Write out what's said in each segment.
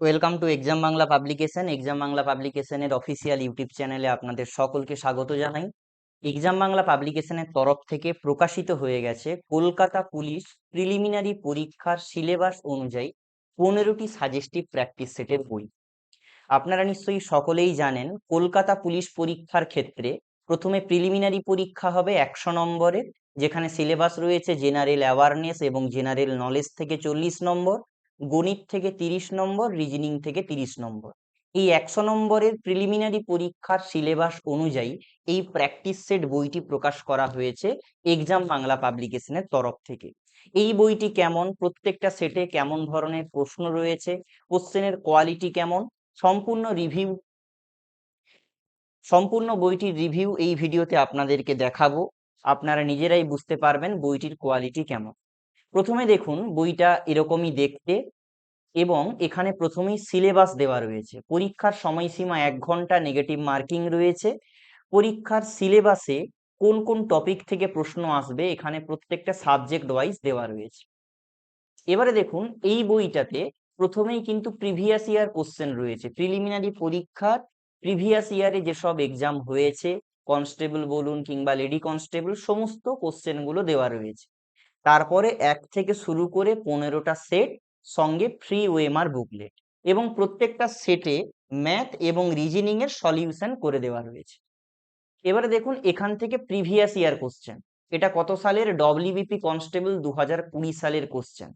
Welcome to exam Bangla publication exam Bangla পাবলিকেশনের official YouTube চ্যানেলে আপনাদের সকলকে স্বাগত জানাই। এক্সাম বাংলা পাবলিকেশনের তরফ থেকে প্রকাশিত হয়ে গেছে কলকাতা পুলিশ প্রিলিমিনারি পরীক্ষার সিলেবাস অনুযায়ী পনেরোটি সাজেস্টিভ প্র্যাকটিস সেটের বই। আপনারা নিশ্চয়ই সকলেই জানেন কলকাতা পুলিশ পরীক্ষার ক্ষেত্রে প্রথমে প্রিলিমিনারি পরীক্ষা হবে একশো নম্বরের, যেখানে সিলেবাস রয়েছে জেনারেল অ্যাওয়ারনেস এবং জেনারেল নলেজ থেকে চল্লিশ নম্বর। গণিত থেকে তিরিশ নম্বর রিজনিং থেকে তিরিশ নম্বর। এই একশো নম্বরের প্রিলিমিনারি পরীক্ষার সিলেবাস অনুযায়ী এই প্র্যাকটিস সেট বইটি প্রকাশ করা হয়েছে এক্সাম বাংলা পাবলিকেশনের তরফ থেকে। এই বইটি কেমন? প্রত্যেকটা সেটে কেমন ধরনের প্রশ্ন রয়েছে? কোশ্চেনের কোয়ালিটি কেমন? সম্পূর্ণ রিভিউ সম্পূর্ণ বইটির রিভিউ এই ভিডিওতে আপনাদেরকে দেখাবো। আপনারা নিজেরাই বুঝতে পারবেন বইটির কোয়ালিটি কেমন। প্রথমে দেখুন বইটা এরকমই দেখতে এবং এখানে প্রথমেই সিলেবাস দেওয়া রয়েছে। পরীক্ষার সময়সীমা এক ঘণ্টা নেগেটিভ মার্কিং রয়েছে। পরীক্ষার সিলেবাসে কোন কোন টপিক থেকে প্রশ্ন আসবে, এখানে প্রত্যেকটা সাবজেক্ট ওয়াইজ দেওয়া রয়েছে। এবারে দেখুন এই বইটাতে প্রথমেই কিন্তু প্রিভিয়াস ইয়ার কোশ্চেন রয়েছে। প্রিলিমিনারি পরীক্ষার প্রিভিয়াস ইয়ারে যেসব এক্সাম হয়েছে কনস্টেবল বলুন কিংবা লেডি কনস্টেবল সমস্ত কোশ্চেনগুলো দেওয়া রয়েছে। তারপরে এক থেকে শুরু করে পনেরোটা সেট, সঙ্গে ফ্রি ওয়েমার বুকলেট এবং প্রত্যেকটা সেটে ম্যাথ এবং রিজনিং এর সলিউশন করে দেওয়া রয়েছে। এবারে দেখুন, এখান থেকে প্রিভিয়াস ইয়ার কোশ্চেন এটা কত সালের? ডব্লিউবিপি কনস্টেবল দু হাজার কুড়ি সালের কোশ্চেন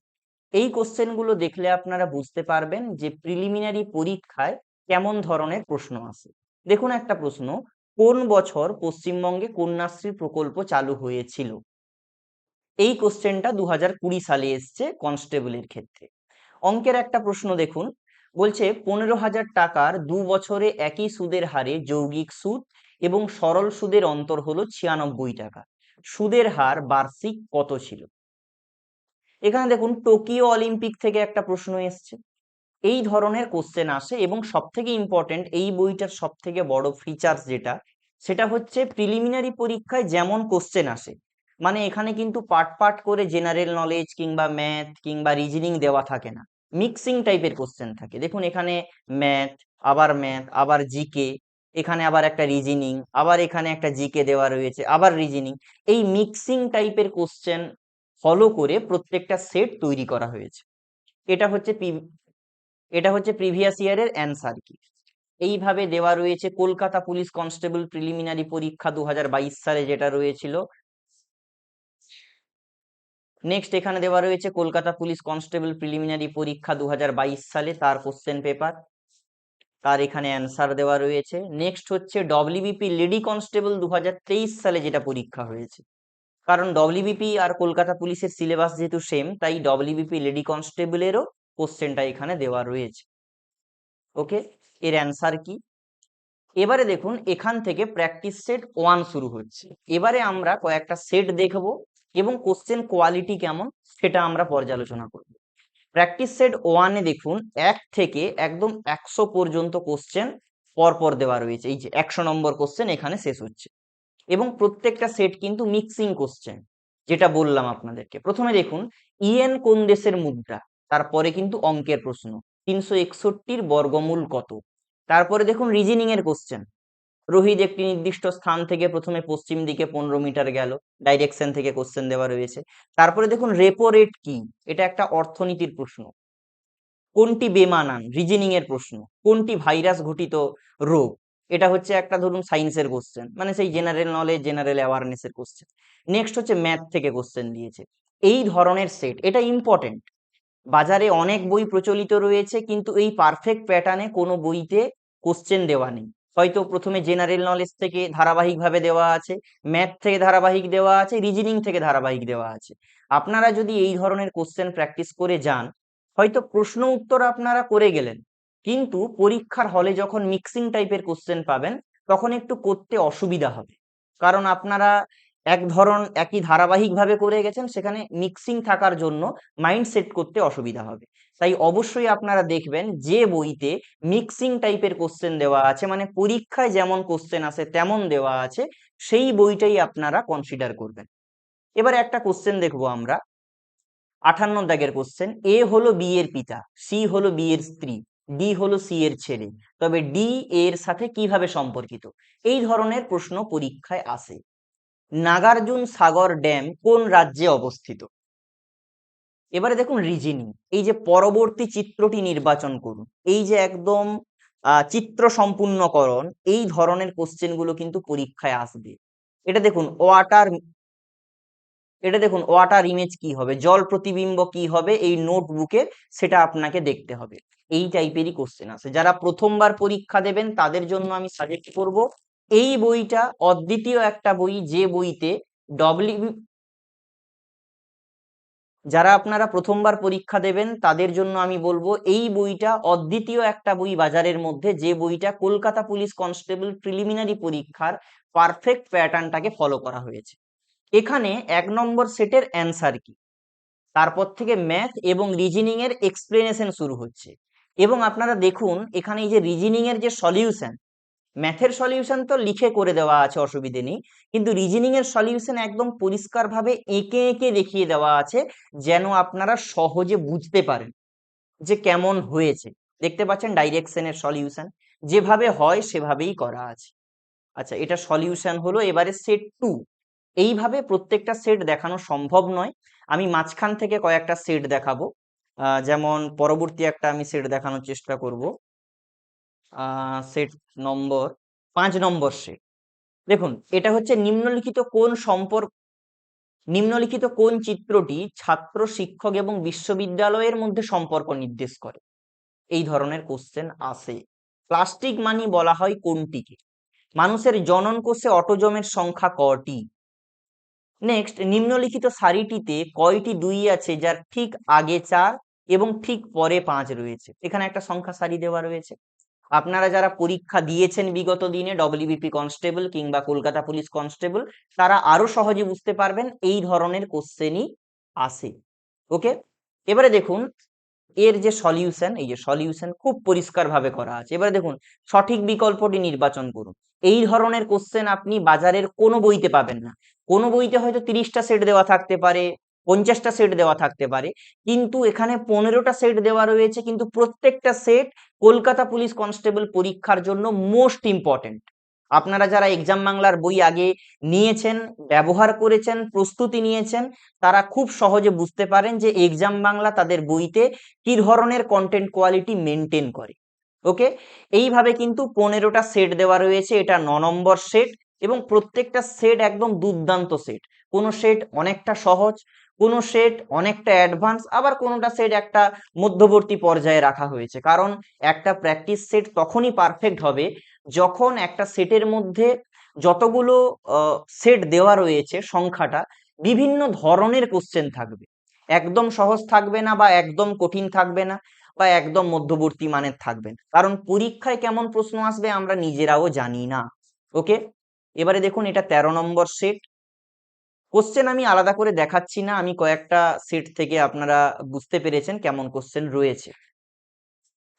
এই কোশ্চেনগুলো দেখলে আপনারা বুঝতে পারবেন যে প্রিলিমিনারি পরীক্ষায় কেমন ধরনের প্রশ্ন আসে। দেখুন একটা প্রশ্ন, কোন বছর পশ্চিমবঙ্গে কন্যাশ্রী প্রকল্প চালু হয়েছিল? এই কোশ্চেনটা দু হাজার কুড়ি সালে এসছে কনস্টেবলের ক্ষেত্রে। অঙ্কের একটা প্রশ্ন দেখুন, বলছে পনেরো হাজার টাকার দু বছরে একই সুদের হারে যৌগিক সুদ এবং সরল সুদের অন্তর হলো ছিয়ানব্বই টাকা। সুদের হার বার্ষিক কত ছিল? এখানে দেখুন, টোকিও অলিম্পিক থেকে একটা প্রশ্ন এসছে। এই ধরনের কোশ্চেন আসে এবং সব থেকে ইম্পর্টেন্ট এই বইটার সব থেকে বড় ফিচার্স যেটা, সেটা হচ্ছে প্রিলিমিনারি পরীক্ষায় যেমন কোশ্চেন আসে মানে এখানে কিন্তু পার্ট পার্ট করে জেনারেল নলেজ কিংবা ম্যাথ কিংবা রিজনিং দেওয়া থাকে না। মিক্সিং টাইপের কোশ্চেন থাকে। দেখুন, এখানে ম্যাথ আবার ম্যাথ আবার জিকে এখানে আবার একটা রিজনিং আবার এখানে একটা জিকে দেওয়া রয়েছে, আবার রিজনিং এই মিক্সিং টাইপের কোশ্চেন ফলো করে প্রত্যেকটা সেট তৈরি করা হয়েছে। এটা হচ্ছে এটা হচ্ছে প্রিভিয়াস ইয়ারের অ্যান্সার কি? এইভাবে দেওয়া রয়েছে। কলকাতা পুলিশ কনস্টেবল প্রিলিমিনারি পরীক্ষা দু হাজার বাইশ সালে যেটা রয়েছিল নেক্সট এখানে দেওয়া রয়েছে কলকাতা পুলিশ কনস্টেবল প্রিলিমিনারি পরীক্ষা দু হাজার বাইশ সালে, তার কোশ্চেন পেপার তার এখানে অ্যান্সার দেওয়া রয়েছে। নেক্সট হচ্ছে ডব্লিউবিপি লেডি কনস্টেবল দু হাজার তেইশ সালে যেটা পরীক্ষা হয়েছে। কারণ ডব্লিউবিপি আর কলকাতা পুলিশের সিলেবাস যেহেতু সেম তাই ডব্লিউবিপি লেডি কনস্টেবলেরও কোশ্চেনটা এখানে দেওয়া রয়েছে। ওকে এর অ্যান্সার কি? এবারে দেখুন, এখান থেকে প্র্যাকটিস সেট ওয়ান শুরু হচ্ছে। এবারে আমরা কয়েকটা সেট দেখব। এবং কোশ্চেন কোয়ালিটি কেমন সেটা আমরা পর্যালোচনা করব। প্র্যাকটিস সেট ওয়ানে দেখুন, এক থেকে একদম একশো পর্যন্ত কোশ্চেন পরপর দেওয়া রয়েছে। এই যে একশো নম্বর কোশ্চেন এখানে শেষ হচ্ছে। এবং প্রত্যেকটা সেট কিন্তু মিক্সিং কোশ্চেন যেটা বললাম আপনাদেরকে। প্রথমে দেখুন ইএন কোন দেশের মুদ্রা? তারপরে কিন্তু অঙ্কের প্রশ্ন। তিনশো একষট্টির বর্গমূল কত? তারপরে দেখুন রিজনিং এর কোশ্চেন রোহিত একটি নির্দিষ্ট স্থান থেকে প্রথমে পশ্চিম দিকে পনেরো মিটার গেল। ডাইরেকশন থেকে কোশ্চেন দেওয়া রয়েছে। তারপরে দেখুন রেপো রেট কি? এটা একটা অর্থনীতির প্রশ্ন। কোনটি বেমানান? রিজনিং এর প্রশ্ন। কোনটি ভাইরাস ঘটিত রোগ? এটা হচ্ছে একটা ধরুন সায়েন্সের কোশ্চেন মানে সেই জেনারেল নলেজ জেনারেল অ্যাওয়ারনেস এর কোশ্চেন নেক্সট হচ্ছে ম্যাথ থেকে কোশ্চেন দিয়েছে। এই ধরনের সেট এটা ইম্পর্টেন্ট বাজারে অনেক বই প্রচলিত রয়েছে, কিন্তু এই পারফেক্ট প্যাটার্নে কোনো বইতে কোশ্চেন দেওয়া নেই। হয়তো প্রথমে জেনারেল নলেজ থেকে ধারাবাহিকভাবে দেওয়া আছে ম্যাথ থেকে ধারাবাহিক দেওয়া আছে রিজনিং থেকে ধারাবাহিক দেওয়া আছে। আপনারা যদি এই ধরনের কোশ্চেন প্র্যাকটিস করে যান, হয়তো প্রশ্ন উত্তর আপনারা করে গেলেন, কিন্তু পরীক্ষার হলে যখন মিক্সিং টাইপের কোশ্চেন পাবেন, তখন একটু করতে অসুবিধা হবে। কারণ আপনারা এক ধরন, একই ধারাবাহিকভাবে করে গেছেন, সেখানে মিক্সিং থাকার জন্য মাইন্ড সেট করতে অসুবিধা হবে। তাই অবশ্যই আপনারা দেখবেন যে বইতে মিক্সিং টাইপের কোশ্চেন দেওয়া আছে মানে পরীক্ষায় যেমন কোশ্চেন আসে তেমন দেওয়া আছে, সেই বইটাই আপনারা কনসিডার করবেন। এবার একটা কোশ্চেন দেখব আমরা। আঠান্ন দাগের কোশ্চেন এ হলো বি এর পিতা সি হলো বি এর স্ত্রী ডি হলো সি এর ছেলে, তবে ডি এর সাথে কীভাবে সম্পর্কিত? এই ধরনের প্রশ্ন পরীক্ষায় আসে। নাগার্জুন সাগর ড্যাম কোন রাজ্যে অবস্থিত? এবারে দেখুন রিজিনিং এই যে পরবর্তী চিত্রটি নির্বাচন করুন, এই যে একদম চিত্র সম্পূর্ণকরণ এই ধরনের কোশ্চেনগুলো কিন্তু পরীক্ষায় আসবে। এটা দেখুন ওয়াটার এটা দেখুন ওয়াটার ইমেজ কি হবে, জল প্রতিবিম্ব কি হবে, এই নোটবুকে সেটা আপনাকে দেখতে হবে। এই টাইপেরই কোশ্চেন আছে। যারা প্রথমবার পরীক্ষা দেবেন, তাদের জন্য আমি সাজেস্ট করব, এই বইটা, অদ্বিতীয় একটা বই, যে বইতে ডব্লিউ যারা আপনারা প্রথমবার পরীক্ষা দেবেন, তাদের জন্য আমি বলব এই বইটা অদ্বিতীয় একটা বই বাজারের মধ্যে, যে বইটা কলকাতা পুলিশ কনস্টেবল প্রিলিমিনারি পরীক্ষার পারফেক্ট প্যাটার্নটাকে ফলো করা হয়েছে। এখানে এক নম্বর সেটের অ্যান্সার কি? তারপর থেকে ম্যাথ এবং রিজনিং এর এক্সপ্লেনেশন শুরু হচ্ছে। এবং আপনারা দেখুন, এখানে এই যে রিজনিং এর যে সলিউশন ম্যাথের সলিউশন তো লিখে করে দেওয়া আছে অসুবিধে নেই। কিন্তু রিজনিং এর সলিউশন একদম পরিষ্কারভাবে এঁকে এঁকে দেখিয়ে দেওয়া আছে, যেন আপনারা সহজে বুঝতে পারেন যে কেমন হয়েছে। দেখতে পাচ্ছেন ডাইরেকশনের সলিউশন যেভাবে হয় সেভাবেই করা আছে। আচ্ছা এটা সলিউশন হলো এবারে সেট টু এইভাবে প্রত্যেকটা সেট দেখানো সম্ভব নয়। আমি মাঝখান থেকে কয়েকটা সেট দেখাবো। যেমন পরবর্তী একটা আমি সেট দেখানোর চেষ্টা করব। সেট নম্বর, পাঁচ নম্বর সেট দেখুন, এটা হচ্ছে নিম্নলিখিত কোন সম্পর্ক, নিম্নলিখিত কোন চিত্রটি ছাত্র, শিক্ষক এবং বিশ্ববিদ্যালয়ের মধ্যে সম্পর্ক নির্দেশ করে। এই ধরনের কোশ্চেন আসে প্লাস্টিক মানি বলা হয় কোনটিকে? মানুষের জনন কোষে অটোজমের সংখ্যা কটি? নেক্সট নিম্নলিখিত সারিটিতে কয়টি দুই আছে, যার ঠিক আগে চার এবং ঠিক পরে পাঁচ রয়েছে? এখানে একটা সংখ্যা সারি দেওয়া রয়েছে। আপনারা যারা পরীক্ষা দিয়েছেন বিগত দিনে ডব্লিউবিপি কনস্টেবল কিংবা কলকাতা পুলিশ কনস্টেবল তারা আরও সহজে বুঝতে পারবেন এই ধরনের কোশ্চেনই আসে ওকে এবারে দেখুন, এর যে সলিউশন এই যে সলিউশন খুব পরিষ্কার ভাবে করা আছে। এবারে দেখুন, সঠিক বিকল্পটি নির্বাচন করুন। এই ধরনের কোশ্চেন আপনি বাজারের কোনো বইতে পাবেন না। কোনো বইতে হয়তো তিরিশটা সেট দেওয়া থাকতে পারে, পঞ্চাশটা সেট দেওয়া থাকতে পারে, কিন্তু এখানে পনেরোটা সেট দেওয়া রয়েছে, কিন্তু প্রত্যেকটা সেট কলকাতা পুলিশ কনস্টেবল পরীক্ষার জন্য মোস্ট ইম্পর্টেন্ট আপনারা যারা এক্সাম বাংলার বই আগে নিয়েছেন, ব্যবহার করেছেন, প্রস্তুতি নিয়েছেন, তারা খুব সহজে বুঝতে পারেন যে এক্সাম বাংলা তাদের বইতে কি ধরনের কন্টেন্ট কোয়ালিটি মেনটেন করে। ওকে এইভাবে কিন্তু পনেরোটা সেট দেওয়া রয়েছে, এটা ন নম্বর সেট এবং প্রত্যেকটা সেট একদম দুর্দান্ত সেট কোনো সেট অনেকটা সহজ কোনো সেট অনেকটা অ্যাডভান্স আবার কোনোটা সেট একটা মধ্যবর্তী পর্যায়ে রাখা হয়েছে। কারণ একটা প্র্যাকটিস সেট তখনই পারফেক্ট হবে যখন একটা সেটের মধ্যে যতগুলো সেট দেওয়া রয়েছে সংখ্যাটা, বিভিন্ন ধরনের কোশ্চেন থাকবে। একদম সহজ থাকবে না বা একদম কঠিন থাকবে না বা একদম মধ্যবর্তী মানের থাকবে না। কারণ পরীক্ষায় কেমন প্রশ্ন আসবে আমরা নিজেরাও জানি না। ওকে এবারে দেখুন এটা তেরো নম্বর সেট কোশ্চেন আমি আলাদা করে দেখাচ্ছি না, আমি কয়েকটা সেট থেকে আপনারা বুঝতে পেরেছেন কেমন কোশ্চেন রয়েছে।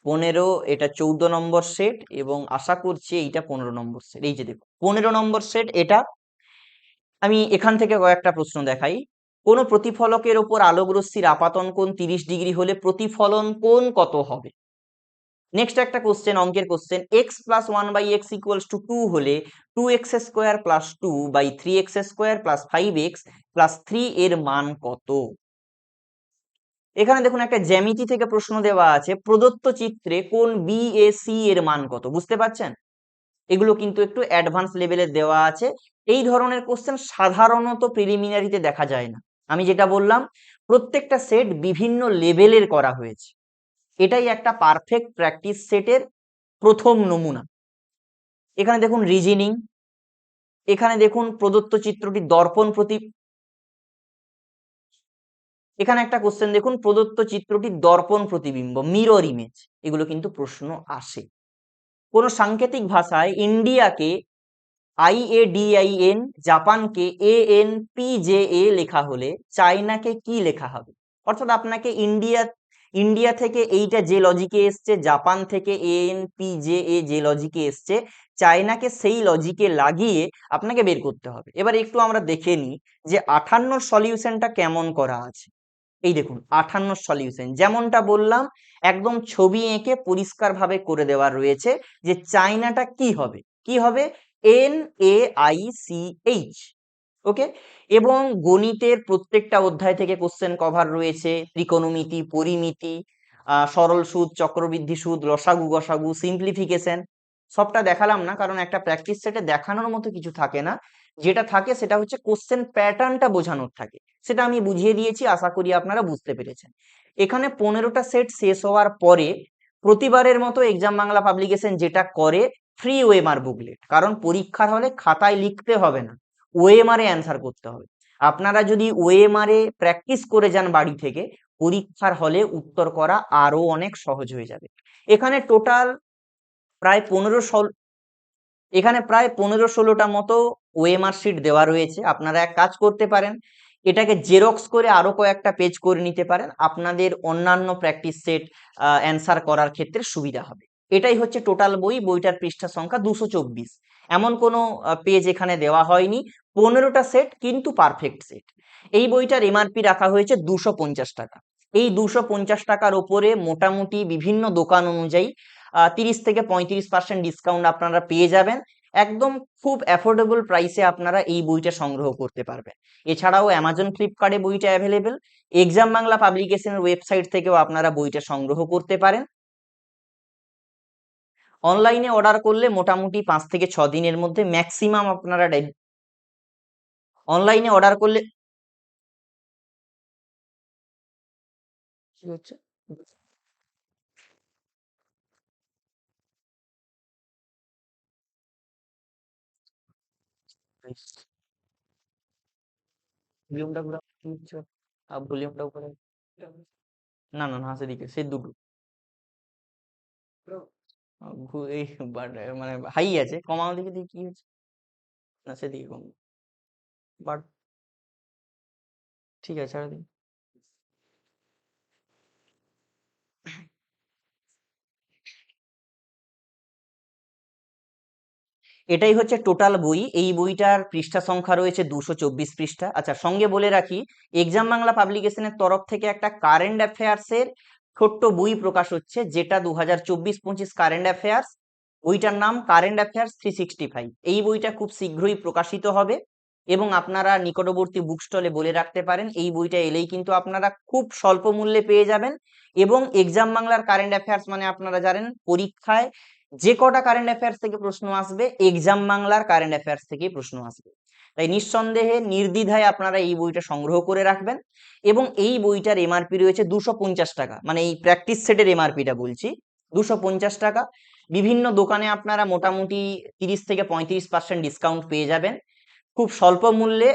পনেরো, এটা চৌদ্দ নম্বর সেট এবং আশা করছি এইটা পনেরো নম্বর সেট এই যে দেখুন, পনেরো নম্বর সেট এটা আমি এখান থেকে কয়েকটা প্রশ্ন দেখাই। কোন প্রতিফলকের ওপর আলোকরশ্মির আপাতন কোণ তিরিশ ডিগ্রি হলে প্রতিফলন কোণ কত হবে? নেক্সট একটা কোশ্চেন অঙ্কের question X plus one by X equals to two হলে two X square plus two by three X square plus five X plus three এর মান কত? এখানে দেখুন একটা জ্যামিতি থেকে প্রশ্ন দেওয়া আছে। প্রদত্ত চিত্রে কোন বি এ সি এর মান কত? বুঝতে পারছেন? এগুলো কিন্তু একটু অ্যাডভান্স লেভেলের দেওয়া আছে। এই ধরনের কোশ্চেন সাধারণত প্রিলিমিনারিতে দেখা যায় না। আমি যেটা বললাম, প্রত্যেকটা সেট বিভিন্ন লেভেলের করা হয়েছে। এটাই একটা পারফেক্ট প্র্যাকটিস সেটের প্রথম নমুনা। এখানে দেখুন রিজনিং এখানে দেখুন প্রদত্ত চিত্রটি দর্পণ প্রতি এখানে একটা কোশ্চেন দেখুন প্রদত্ত চিত্রটি দর্পণ প্রতিবিম্ব মিরর ইমেজ এগুলো কিন্তু প্রশ্ন আসে। কোন সাংকেতিক ভাষায় ইন্ডিয়াকে I A D I N, জাপানকে A N P J A লেখা হলে চায়নাকে কি লেখা হবে? অর্থাৎ আপনাকে ইন্ডিয়া ইন্ডিয়া থেকে এইটা যে লজিকে এসছে জাপান থেকে এন পি জে এ যে লজিকে এসছে চায়নাকে সেই লজিকে লাগিয়ে আপনাকে বের করতে হবে। এবার একটু আমরা দেখে নিই যে আঠান্নর সলিউশনটা কেমন করা আছে। এই দেখুন, আঠান্ন সলিউশন যেমনটা বললাম, একদম ছবি এঁকে পরিষ্কারভাবে করে দেওয়া রয়েছে যে চাইনাটা কি হবে? কি হবে? N A I C H okay এবং গণিতের প্রত্যেকটা অধ্যায় থেকে কোশ্চেন কভার রয়েছে। ত্রিকোণমিতি, পরিমিতি সরল সুদ, চক্রবৃদ্ধি সুদ লসাগু গসাগু সিম্পলিফিকেশন সবটা দেখালাম না, কারণ একটা প্র্যাকটিস সেটে দেখানোর মতো কিছু থাকে না। যেটা থাকে সেটা হচ্ছে কোশ্চেন প্যাটার্নটা বোঝানোর থাকে। সেটা আমি বুঝিয়ে দিয়েছি, আশা করি আপনারা বুঝতে পেরেছেন। এখানে পনেরোটা সেট শেষ হওয়ার পরে প্রতিবারের মতো এক্সাম বাংলা পাবলিকেশন যেটা করে ফ্রি ওয়েমার বুকলেট কারণ পরীক্ষার হলে খাতায় লিখতে হবে না। ওএমআরে অ্যান্সার করতে হবে। আপনারা যদি ওএমআরে প্র্যাকটিস করে যান বাড়ি থেকে, পরীক্ষার হলে উত্তর করা আরও অনেক সহজ হয়ে যাবে। এখানে টোটাল প্রায় পনেরো ষোল, এখানে প্রায় পনেরো ষোলোটা মতো ওএমআর শিট দেওয়া রয়েছে। আপনারা এক কাজ করতে পারেন, এটাকে জেরক্স করে আরও কয়েকটা পেজ করে নিতে পারেন। আপনাদের অন্যান্য প্র্যাকটিস সেট অ্যান্সার করার ক্ষেত্রে সুবিধা হবে। এটাই হচ্ছে টোটাল বই, বইটার পৃষ্ঠা সংখ্যা দুশো চব্বিশ। এমন কোনো পেজ এখানে দেওয়া হয়নি। পনেরোটা সেট কিন্তু পারফেক্ট সেট এই বইটার এমআরপি রাখা হয়েছে দুশো টাকা। এই দুশো টাকার ওপরে মোটামুটি বিভিন্ন দোকান অনুযায়ী তিরিশ থেকে পঁয়ত্রিশ পার্সেন্ট ডিসকাউন্ট আপনারা পেয়ে যাবেন। একদম খুব অ্যাফোর্ডেবল প্রাইসে আপনারা এই বইটা সংগ্রহ করতে পারবেন। এছাড়াও অ্যামাজন ফ্লিপকার্টে বইটা অ্যাভেলেবেল এক্সাম বাংলা পাবলিকেশনের ওয়েবসাইট থেকেও আপনারা বইটা সংগ্রহ করতে পারেন। অনলাইনে অর্ডার করলে মোটামুটি পাঁচ থেকে ছ দিনের মধ্যে ম্যাক্সিমাম আপনারা অনলাইনে অর্ডার করলে কি হচ্ছে? ভলিউমটা উপরে না না না সেদিকে সে দুটো। এই মানে হাই আছে। কমাও দিকে দিয়ে কি হচ্ছে? না, সেদিকে কম। বাট ঠিক আছে, ছাড়া দিন এটাই হচ্ছে টোটাল বই। এই বইটার পৃষ্ঠা সংখ্যা রয়েছে দুশো চব্বিশ পৃষ্ঠা। আচ্ছা সঙ্গে বলে রাখি এক্সাম বাংলা পাবলিকেশনের তরফ থেকে একটা কারেন্ট অ্যাফেয়ার্স এর ছোট্ট বই প্রকাশ হচ্ছে, যেটা দু হাজার চব্বিশ পঁচিশ কারেন্ট অ্যাফেয়ার্স বইটার নাম current affairs three sixty five এই বইটা খুব শীঘ্রই প্রকাশিত হবে। এবং আপনারা নিকটবর্তী বুক স্টলে বলে রাখতে পারেন, এই বইটা এলেই কিন্তু আপনারা খুব স্বল্প মূল্যে পেয়ে যাবেন এবং এক্সাম বাংলার কারেন্ট অ্যাফেয়ার্স মানে আপনারা জানেন, পরীক্ষায় যে কটা কারেন্ট অ্যাফেয়ার্স থেকে প্রশ্ন আসবে এক্সাম বাংলার কারেন্ট অ্যাফেয়ার্স থেকে প্রশ্ন আসবে। তাই নিঃসন্দেহে, নির্দ্বিধায় আপনারা এই বইটা সংগ্রহ করে রাখবেন এবং এই বইটার এমআরপি রয়েছে দুশো টাকা। মানে এই প্র্যাকটিস সেটের এমআরপিটা বলছি, দুশো টাকা। বিভিন্ন দোকানে আপনারা মোটামুটি তিরিশ থেকে পঁয়ত্রিশ পার্সেন্ট ডিসকাউন্ট পেয়ে যাবেন। খুব স্বল্প মূল্যে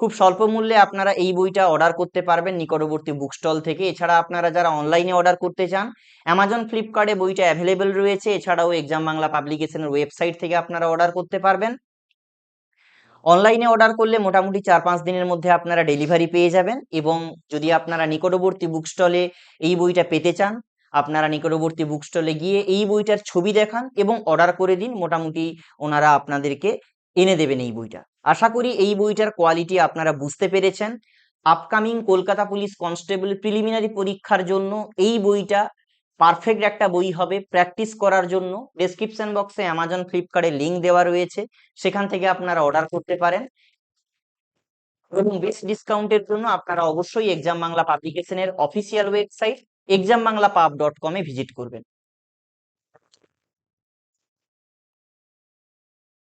খুব স্বল্প মূল্যে আপনারা এই বইটা অর্ডার করতে পারবেন নিকটবর্তী বুক স্টল থেকে। এছাড়া আপনারা যারা অনলাইনে অর্ডার করতে চান অ্যামাজন ফ্লিপকার্টে বইটা অ্যাভেলেবেল রয়েছে। এছাড়াও এক্সাম বাংলা পাবলিকেশনের ওয়েবসাইট থেকে আপনারা অর্ডার করতে পারবেন। অনলাইনে অর্ডার করলে মোটামুটি চার পাঁচ দিনের মধ্যে আপনারা ডেলিভারি পেয়ে যাবেন এবং যদি আপনারা নিকটবর্তী বুক স্টলে এই বইটা পেতে চান, আপনারা নিকটবর্তী বুক স্টলে গিয়ে এই বইটার ছবি দেখান এবং অর্ডার করে দিন। মোটামুটি ওনারা আপনাদেরকে এনে দেবেন এই বইটা। আশা করি এই বইটার কোয়ালিটি আপনারা বুঝতে পেরেছেন। Upcoming Kolkata police constable preliminary পরীক্ষার জন্য এই বইটা পারফেক্ট একটা বই হবে প্র্যাকটিস করার জন্য। ডেসক্রিপশন বক্সে অ্যামাজন ফ্লিপকার্টে লিংক দেওয়া রয়েছে। সেখান থেকে আপনারা অর্ডার করতে পারেন। এবং বেস্ট ডিসকাউন্টের জন্য আপনারা অবশ্যই exam Bangla পাবলিকেশনের official website exam Bangla pub dot কমে ভিজিট করবেন।